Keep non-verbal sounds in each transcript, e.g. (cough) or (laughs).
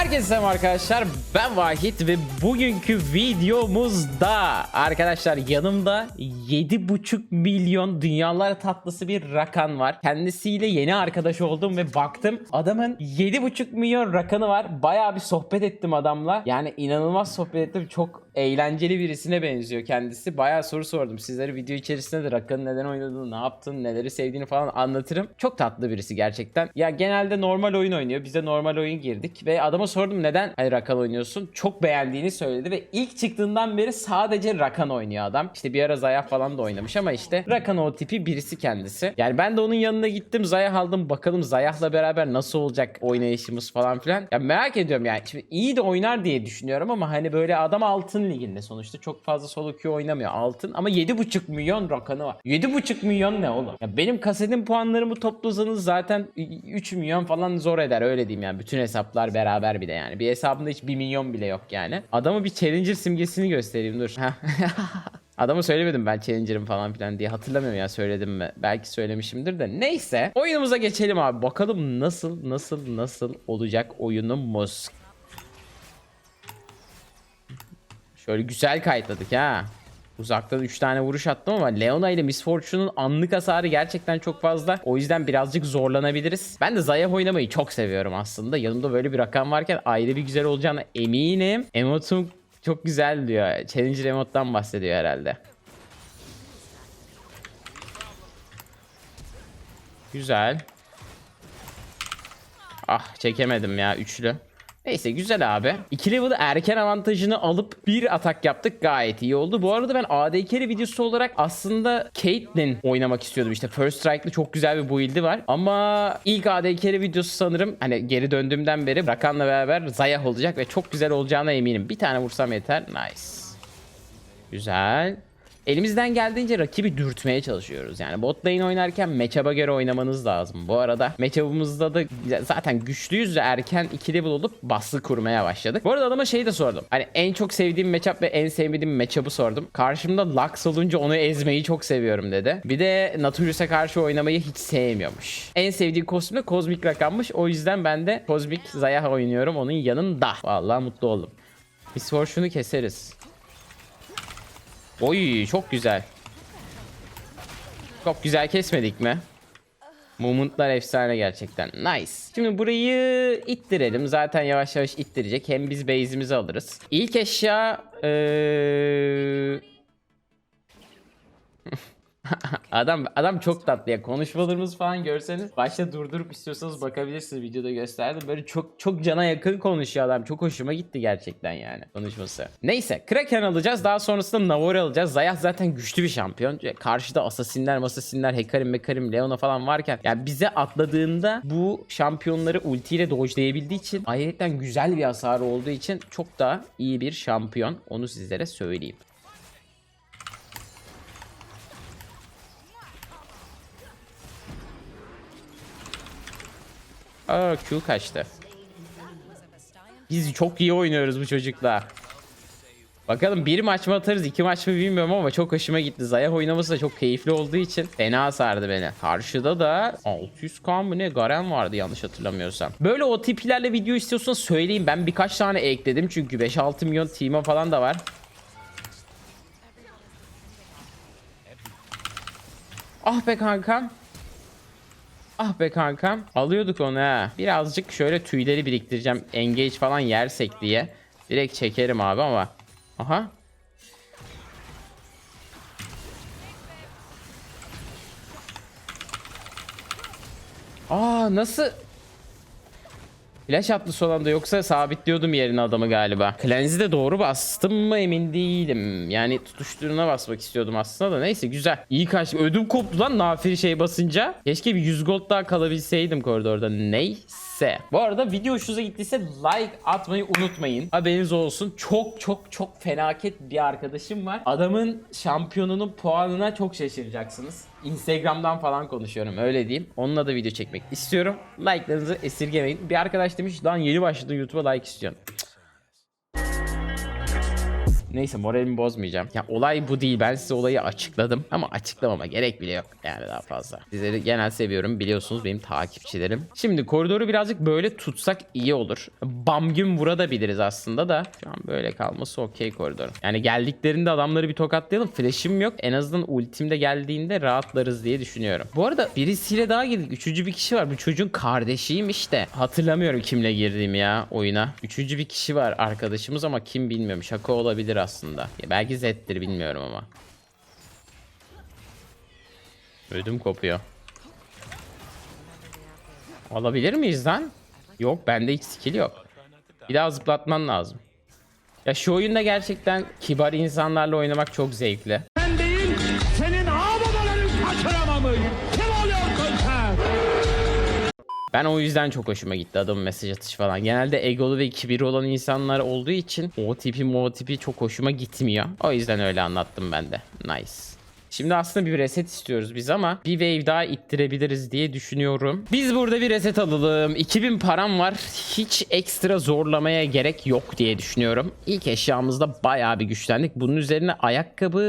Herkese selam arkadaşlar ben Vahit ve bugünkü videomuzda arkadaşlar yanımda 7,5 milyon dünyalar tatlısı bir rakan var. Kendisiyle yeni arkadaş oldum ve baktım adamın 7,5 milyon rakanı var. Baya bir sohbet ettim adamla. Yani inanılmaz sohbet ettim. Çok eğlenceli birisine benziyor kendisi. Baya soru sordum. Sizlere video içerisinde de rakanın neden oynadığını, ne yaptığını, neleri sevdiğini falan anlatırım. Çok tatlı birisi gerçekten. Ya genelde normal oyun oynuyor. Biz de normal oyun girdik ve adama sordum neden hani Rakan oynuyorsun? Çok beğendiğini söyledi ve ilk çıktığından beri sadece Rakan oynuyor adam. İşte bir ara Zayah falan da oynamış ama işte Rakan o tipi birisi kendisi. Yani ben de onun yanına gittim Zayah aldım bakalım Zayah'la beraber nasıl olacak oynayışımız falan filan. Ya merak ediyorum yani. Şimdi iyi de oynar diye düşünüyorum ama hani böyle adam altın liginde sonuçta çok fazla solo queue oynamıyor altın ama 7,5 milyon rakanı var. 7,5 milyon ne oğlum? Ya benim kasetin puanlarımı toplasanız zaten 3 milyon falan zor eder öyle diyeyim yani. Bütün hesaplar beraber bir de yani. Bir hesabımda hiç 1 milyon bile yok yani. Adama bir challenger simgesini göstereyim dur. (laughs) Adama söylemedim ben challenger'ım falan filan diye. Hatırlamıyorum ya söyledim mi? Belki söylemişimdir de. Neyse. Oyunumuza geçelim abi. Bakalım nasıl nasıl nasıl olacak oyunumuz. Şöyle güzel kayıtladık ha. Uzaktan 3 tane vuruş attım ama Leona ile Miss Fortune'un anlık hasarı gerçekten çok fazla. O yüzden birazcık zorlanabiliriz. Ben de Zayah oynamayı çok seviyorum aslında. Yanımda böyle bir rakam varken ayrı bir güzel olacağına eminim. Emotum çok güzel diyor. Challenger emottan bahsediyor herhalde. Güzel. Ah çekemedim ya üçlü. Neyse güzel abi. 2 level erken avantajını alıp bir atak yaptık gayet iyi oldu. Bu arada ben AD videosu olarak aslında Caitlyn oynamak istiyordum. İşte First Strike'lı çok güzel bir build'i var. Ama ilk AD videosu sanırım hani geri döndüğümden beri Rakan'la beraber Zayah olacak ve çok güzel olacağına eminim. Bir tane vursam yeter. Nice. Güzel. Elimizden geldiğince rakibi dürtmeye çalışıyoruz. Yani bot lane oynarken matchup'a göre oynamanız lazım. Bu arada matchup'ımızda da zaten güçlüyüz ve erken 2 level olup baskı kurmaya başladık. Bu arada adama şey de sordum. Hani en çok sevdiğim matchup ve en sevmediğim matchup'ı sordum. Karşımda Lux olunca onu ezmeyi çok seviyorum dedi. Bir de Natürüs'e karşı oynamayı hiç sevmiyormuş. En sevdiği kostüm de kozmik rakammış. O yüzden ben de kozmik Zayah oynuyorum onun yanında. Vallahi mutlu oldum. Miss Fortune'u keseriz. Oy çok güzel. Çok güzel kesmedik mi? Momentlar efsane gerçekten. Nice. Şimdi burayı ittirelim. Zaten yavaş yavaş ittirecek. Hem biz base'imizi alırız. İlk eşya... Ee... adam adam çok tatlı ya. Konuşmalarımız falan görseniz başta durdurup istiyorsanız bakabilirsiniz. Videoda gösterdim. Böyle çok çok cana yakın konuşuyor adam. Çok hoşuma gitti gerçekten yani konuşması. Neyse Kraken alacağız. Daha sonrasında Navor alacağız. Zayah zaten güçlü bir şampiyon. Karşıda Assassinler, Masasinler, Hekarim, Mekarim, Leona falan varken yani bize atladığında bu şampiyonları ultiyle dojlayabildiği için ayrıca güzel bir hasarı olduğu için çok daha iyi bir şampiyon. Onu sizlere söyleyeyim. Aa Q kaçtı. Biz çok iyi oynuyoruz bu çocukla. Bakalım bir maç mı atarız iki maç mı bilmiyorum ama çok hoşuma gitti. Zayah oynaması da çok keyifli olduğu için fena sardı beni. Karşıda da 600k mı ne Garen vardı yanlış hatırlamıyorsam. Böyle o tiplerle video istiyorsanız söyleyin. Ben birkaç tane ekledim çünkü 5-6 milyon team'a falan da var. Ah be kankam. Ah be kankam. Alıyorduk onu ha. Birazcık şöyle tüyleri biriktireceğim. Engage falan yersek diye. Direkt çekerim abi ama. Aha. Aa nasıl? Flash attı son anda yoksa sabitliyordum yerine adamı galiba. Cleanse'i de doğru bastım mı emin değilim. Yani tutuşturuna basmak istiyordum aslında da neyse güzel. İyi kaç. Ödüm koptu lan nafiri şey basınca. Keşke bir 100 gold daha kalabilseydim koridorda. Neyse. Bu arada video hoşunuza gittiyse like atmayı unutmayın. Haberiniz olsun. Çok çok çok fenaket bir arkadaşım var. Adamın şampiyonunun puanına çok şaşıracaksınız. Instagram'dan falan konuşuyorum öyle diyeyim. Onunla da video çekmek istiyorum. Like'larınızı esirgemeyin. Bir arkadaş demiş lan yeni başladın YouTube'a like istiyorsun. Cık. Neyse moralimi bozmayacağım. Ya olay bu değil. Ben size olayı açıkladım. Ama açıklamama gerek bile yok. Yani daha fazla. Sizleri genel seviyorum. Biliyorsunuz benim takipçilerim. Şimdi koridoru birazcık böyle tutsak iyi olur. Bam gün vurabiliriz aslında da. Şu an böyle kalması okey koridorun. Yani geldiklerinde adamları bir tokatlayalım. Flash'im yok. En azından ultimde geldiğinde rahatlarız diye düşünüyorum. Bu arada birisiyle daha girdik. Üçüncü bir kişi var. Bu çocuğun kardeşiymiş de. Hatırlamıyorum kimle girdiğimi ya oyuna. Üçüncü bir kişi var arkadaşımız ama kim bilmiyorum. Şaka olabilir aslında. Ya belki Z'dir bilmiyorum ama. Ödüm kopuyor. Alabilir miyiz lan? Yok bende hiç skill yok. Bir daha zıplatman lazım. Ya şu oyunda gerçekten kibar insanlarla oynamak çok zevkli. Ben o yüzden çok hoşuma gitti adamın mesaj atışı falan. Genelde egolu ve kibiri olan insanlar olduğu için o tipi o tipi çok hoşuma gitmiyor. O yüzden öyle anlattım ben de. Nice. Şimdi aslında bir reset istiyoruz biz ama bir wave daha ittirebiliriz diye düşünüyorum. Biz burada bir reset alalım. 2000 param var. Hiç ekstra zorlamaya gerek yok diye düşünüyorum. İlk eşyamızda bayağı bir güçlendik. Bunun üzerine ayakkabı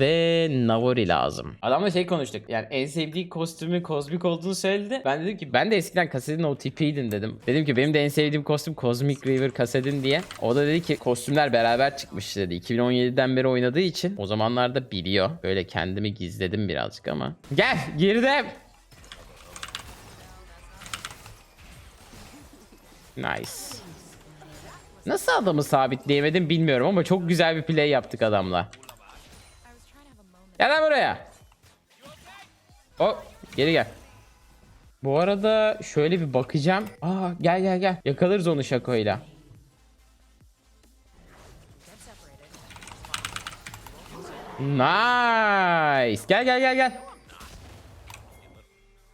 ve Navori lazım. Adamla şey konuştuk. Yani en sevdiği kostümü kozmik olduğunu söyledi. Ben dedim ki ben de eskiden Kasedin OTP'ydim dedim. Dedim ki benim de en sevdiğim kostüm Cosmic River Kasedin diye. O da dedi ki kostümler beraber çıkmış dedi. 2017'den beri oynadığı için o zamanlarda biliyor. Böyle kendimi gizledim birazcık ama. Gel girdim. Nice. Nasıl adamı sabitleyemedim bilmiyorum ama çok güzel bir play yaptık adamla. Gel lan buraya. Hop geri gel. Bu arada şöyle bir bakacağım. Aa gel gel gel. Yakalarız onu şakoyla. Nice. Gel gel gel gel.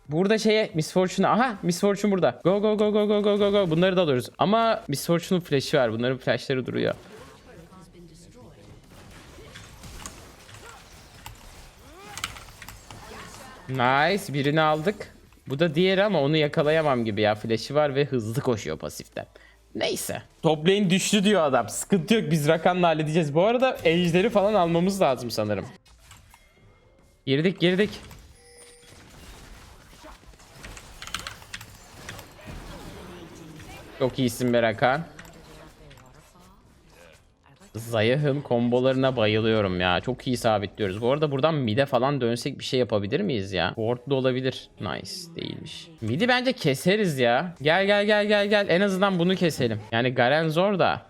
Burada şeye Miss Fortune aha Miss Fortune burada. Go go go go go go go go. Bunları da alıyoruz. Ama Miss Fortune'un flash'i var. Bunların flash'ları duruyor. Nice. Birini aldık. Bu da diğeri ama onu yakalayamam gibi ya. Flash'i var ve hızlı koşuyor pasiften. Neyse. Top lane düştü diyor adam. Sıkıntı yok. Biz Rakan'la halledeceğiz. Bu arada ejderi falan almamız lazım sanırım. Girdik girdik. Çok iyisin be Rakan. Zayah'ın kombolarına bayılıyorum ya. Çok iyi sabitliyoruz. Bu arada buradan mid'e falan dönsek bir şey yapabilir miyiz ya? Ward'da olabilir. Nice. Değilmiş. Mid'i bence keseriz ya. Gel gel gel gel gel. En azından bunu keselim. Yani Garen zor da.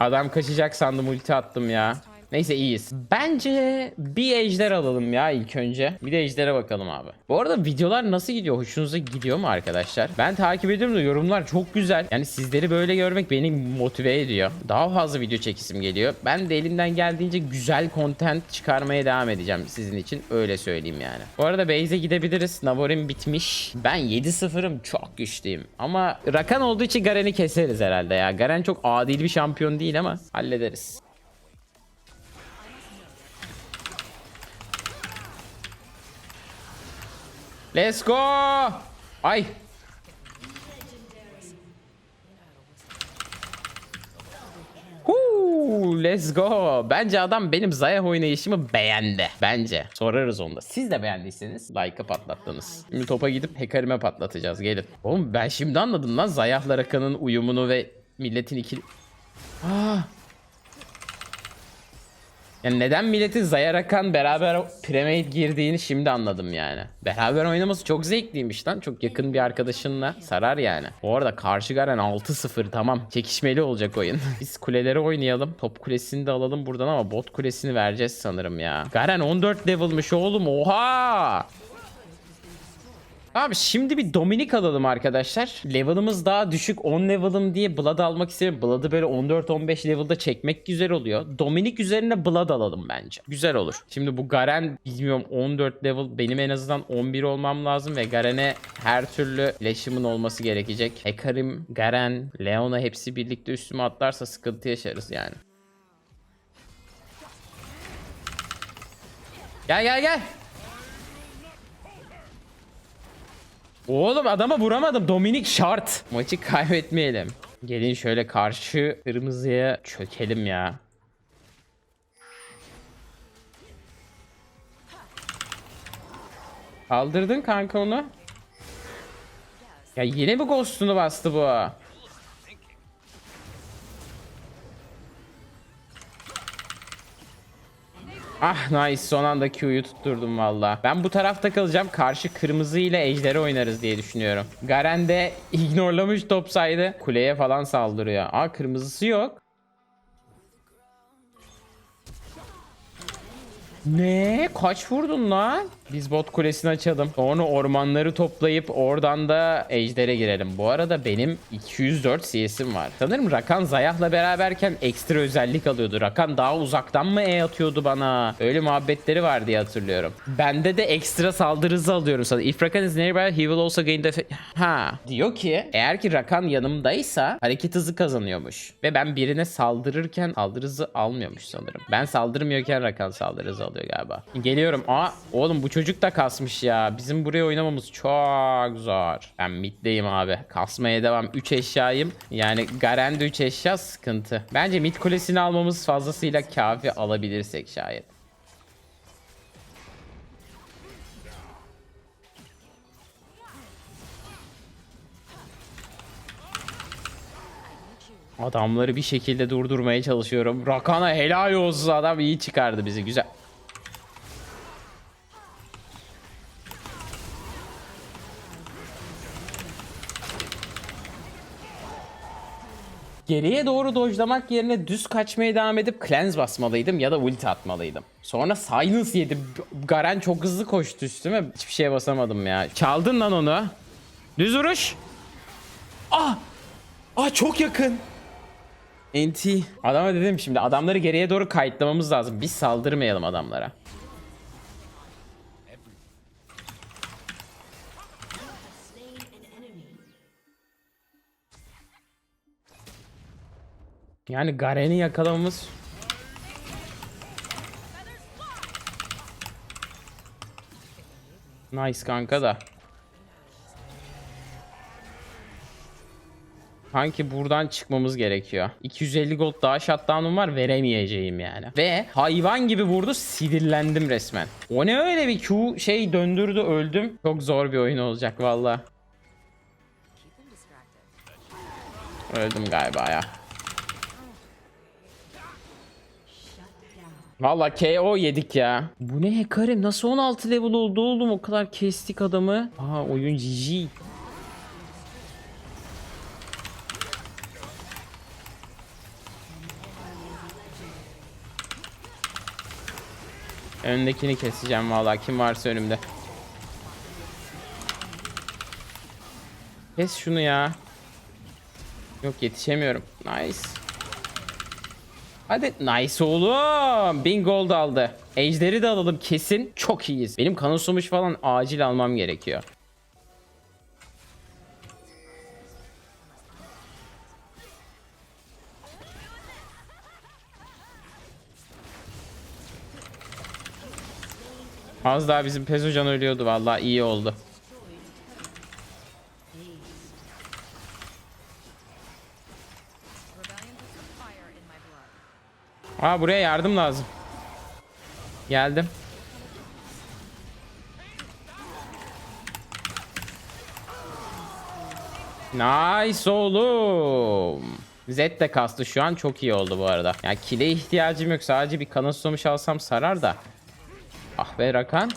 Adam kaçacak sandım ulti attım ya. Neyse iyiyiz. Bence bir ejder alalım ya ilk önce. Bir de ejdere bakalım abi. Bu arada videolar nasıl gidiyor? Hoşunuza gidiyor mu arkadaşlar? Ben takip ediyorum da yorumlar çok güzel. Yani sizleri böyle görmek beni motive ediyor. Daha fazla video çekisim geliyor. Ben de elimden geldiğince güzel content çıkarmaya devam edeceğim sizin için. Öyle söyleyeyim yani. Bu arada base'e gidebiliriz. Navorim bitmiş. Ben 7-0'ım çok güçlüyüm. Ama Rakan olduğu için Garen'i keseriz herhalde ya. Garen çok adil bir şampiyon değil ama hallederiz. Let's go. Ay. Huu, let's go. Bence adam benim Zaya oynayışımı beğendi. Bence. Sorarız onda. Siz de beğendiyseniz like'ı patlattınız. Şimdi topa gidip Hecarim'e patlatacağız. Gelin. Oğlum ben şimdi anladım lan Zayah'la Rakan'ın uyumunu ve milletin ikili... Ah. Yani neden milletin Zaya Rakan beraber Premade girdiğini şimdi anladım yani. Beraber oynaması çok zevkliymiş lan. Çok yakın bir arkadaşınla sarar yani. Bu arada karşı Garen 6-0 tamam. Çekişmeli olacak oyun. (laughs) Biz kuleleri oynayalım. Top kulesini de alalım buradan ama bot kulesini vereceğiz sanırım ya. Garen 14 level'mış oğlum oha. Abi şimdi bir Dominik alalım arkadaşlar. Level'ımız daha düşük 10 level'ım diye Blood almak istedim. Blood'ı böyle 14-15 level'da çekmek güzel oluyor. Dominik üzerine Blood alalım bence. Güzel olur. Şimdi bu Garen bilmiyorum 14 level benim en azından 11 olmam lazım ve Garen'e her türlü leşimin olması gerekecek. Hekarim, Garen, Leona hepsi birlikte üstüme atlarsa sıkıntı yaşarız yani. Gel gel gel. Oğlum adama vuramadım. Dominik şart. Maçı kaybetmeyelim. Gelin şöyle karşı kırmızıya çökelim ya. Kaldırdın kanka onu. Ya yine mi ghost'unu bastı bu? Ah nice son anda Q'yu tutturdum valla. Ben bu tarafta kalacağım. Karşı kırmızı ile ejderi oynarız diye düşünüyorum. Garen de (laughs) ignorlamış top saydı. Kuleye falan saldırıyor. Aa kırmızısı yok. Ne? Kaç vurdun lan? Biz bot kulesini açalım. Sonra ormanları toplayıp oradan da ejdere girelim. Bu arada benim 204 CS'im var. Sanırım Rakan Zayah'la beraberken ekstra özellik alıyordu. Rakan daha uzaktan mı E atıyordu bana? Öyle muhabbetleri var diye hatırlıyorum. Bende de ekstra saldırı hızı alıyorum sana. If Rakan is nearby, he will also gain the... Ha. Diyor ki eğer ki Rakan yanımdaysa hareket hızı kazanıyormuş. Ve ben birine saldırırken saldırı hızı almıyormuş sanırım. Ben saldırmıyorken Rakan saldırı hızı alıyor galiba. Geliyorum. Aa oğlum bu çocuk da kasmış ya. Bizim buraya oynamamız çok zor. Ben middeyim abi. Kasmaya devam. 3 eşyayım. Yani Garen'de 3 eşya sıkıntı. Bence mid kulesini almamız fazlasıyla kafi alabilirsek şayet. Adamları bir şekilde durdurmaya çalışıyorum. Rakana helal olsun adam iyi çıkardı bizi güzel. Geriye doğru dojlamak yerine düz kaçmaya devam edip cleanse basmalıydım ya da ulti atmalıydım. Sonra silence yedim. Garen çok hızlı koştu üstüme. Hiçbir şeye basamadım ya. Çaldın lan onu. Düz vuruş. Ah! Ah çok yakın. NT. Adama dedim şimdi adamları geriye doğru kayıtlamamız lazım. Biz saldırmayalım adamlara. Yani Garen'i yakalamamız Nice kanka da. Sanki buradan çıkmamız gerekiyor. 250 gold daha shutdown'um var veremeyeceğim yani. Ve hayvan gibi vurdu sinirlendim resmen. O ne öyle bir Q şey döndürdü öldüm. Çok zor bir oyun olacak valla. Öldüm galiba ya. Valla KO yedik ya. Bu ne hekarim nasıl 16 level oldu oğlum o kadar kestik adamı. Aa oyun GG. Öndekini keseceğim valla kim varsa önümde. Kes şunu ya. Yok yetişemiyorum. Nice. Hadi nice oğlum. Bin gold aldı. Ejderi de alalım kesin. Çok iyiyiz. Benim kanı susamış falan acil almam gerekiyor. Az daha bizim Pezocan ölüyordu vallahi iyi oldu. Aa buraya yardım lazım. Geldim. Nice oğlum. Z de kastı şu an çok iyi oldu bu arada. Yani kile ihtiyacım yok. Sadece bir kanı susamış alsam sarar da. Ah be Rakan.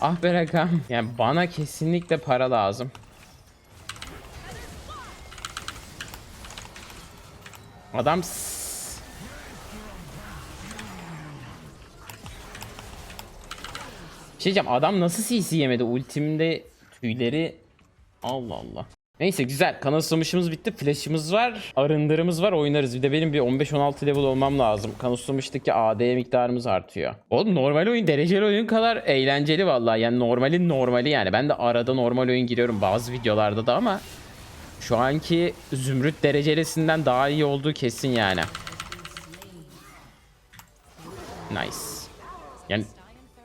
Ah be Rakan. Yani bana kesinlikle para lazım. Adam Bir şey diyeceğim adam nasıl CC yemedi ultimde tüyleri Allah Allah. Neyse güzel kanal susamışımız bitti flash'ımız var arındırımız var oynarız bir de benim bir 15-16 level olmam lazım kanal susamıştaki AD miktarımız artıyor. Oğlum normal oyun dereceli oyun kadar eğlenceli vallahi yani normalin normali yani ben de arada normal oyun giriyorum bazı videolarda da ama şu anki zümrüt derecelisinden daha iyi olduğu kesin yani. Nice. Yani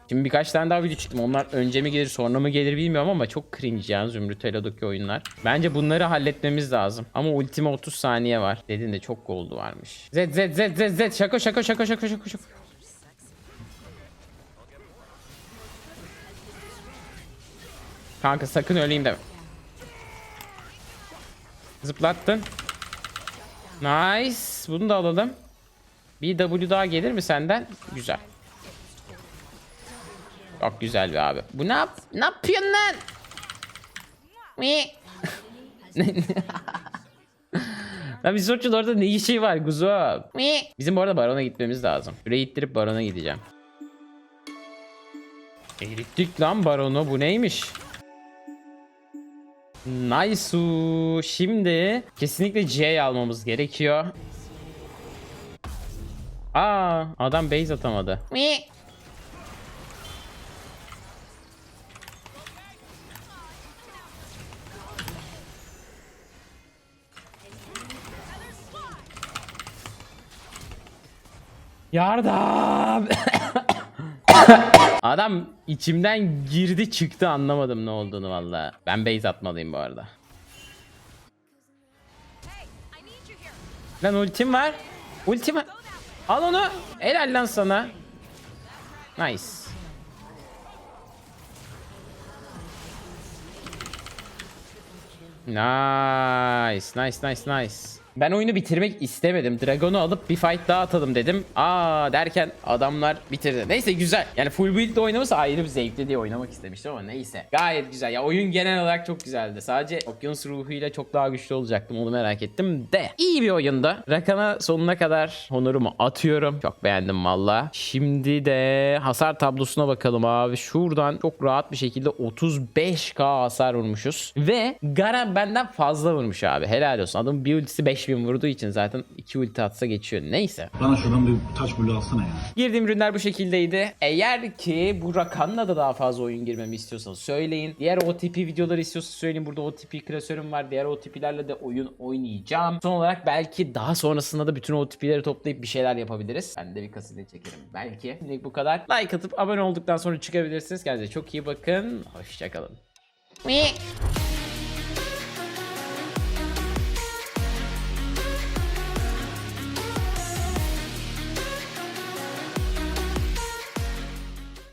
Şimdi birkaç tane daha video çıktım. Onlar önce mi gelir sonra mı gelir bilmiyorum ama çok cringe yani Zümrüt Elo'daki oyunlar. Bence bunları halletmemiz lazım. Ama ultime 30 saniye var. Dedin de çok goldu varmış. Z Z Z Z Z şako şako şako şako şako şako. Kanka sakın öleyim deme. Zıplattın. Nice. Bunu da alalım. Bir W daha gelir mi senden? Güzel. Çok güzel bir abi. Bu ne yap? Ne yapıyorsun lan? Lan bir sorçul orada ne işi var kuzum? Bizim bu arada barona gitmemiz lazım. Şuraya ittirip barona gideceğim. Erittik lan baronu. Bu neymiş? Nice. Şimdi kesinlikle C'yi almamız gerekiyor. Aa, adam base atamadı. Yardım. (coughs) Adam içimden girdi çıktı anlamadım ne olduğunu valla. Ben base atmalıyım bu arada. Lan ultim var. Ultim var. Al onu. Helal lan sana. Nice. Nice, nice, nice, nice. Ben oyunu bitirmek istemedim. Dragon'u alıp bir fight daha atalım dedim. Aa derken adamlar bitirdi. Neyse güzel. Yani full build'de oynaması ayrı bir zevkli diye oynamak istemiştim ama neyse. Gayet güzel. Ya oyun genel olarak çok güzeldi. Sadece okyanus ruhuyla çok daha güçlü olacaktım. Onu merak ettim de. İyi bir oyunda. Rakan'a sonuna kadar honorumu atıyorum. Çok beğendim valla. Şimdi de hasar tablosuna bakalım abi. Şuradan çok rahat bir şekilde 35k hasar vurmuşuz. Ve Garen benden fazla vurmuş abi. Helal olsun. Adamın bir ultisi 5000 vurduğu için zaten 2 ulti atsa geçiyor. Neyse. Bana şuradan bir taş bulu alsana ya. Girdiğim ürünler bu şekildeydi. Eğer ki bu Rakan'la da daha fazla oyun girmemi istiyorsanız söyleyin. Diğer OTP videoları istiyorsanız söyleyin. Burada OTP klasörüm var. Diğer OTP'lerle de oyun oynayacağım. Son olarak belki daha sonrasında da bütün OTP'leri toplayıp bir şeyler yapabiliriz. Ben de bir kaside çekerim belki. Şimdilik bu kadar. Like atıp abone olduktan sonra çıkabilirsiniz. Kendinize çok iyi bakın. Hoşçakalın.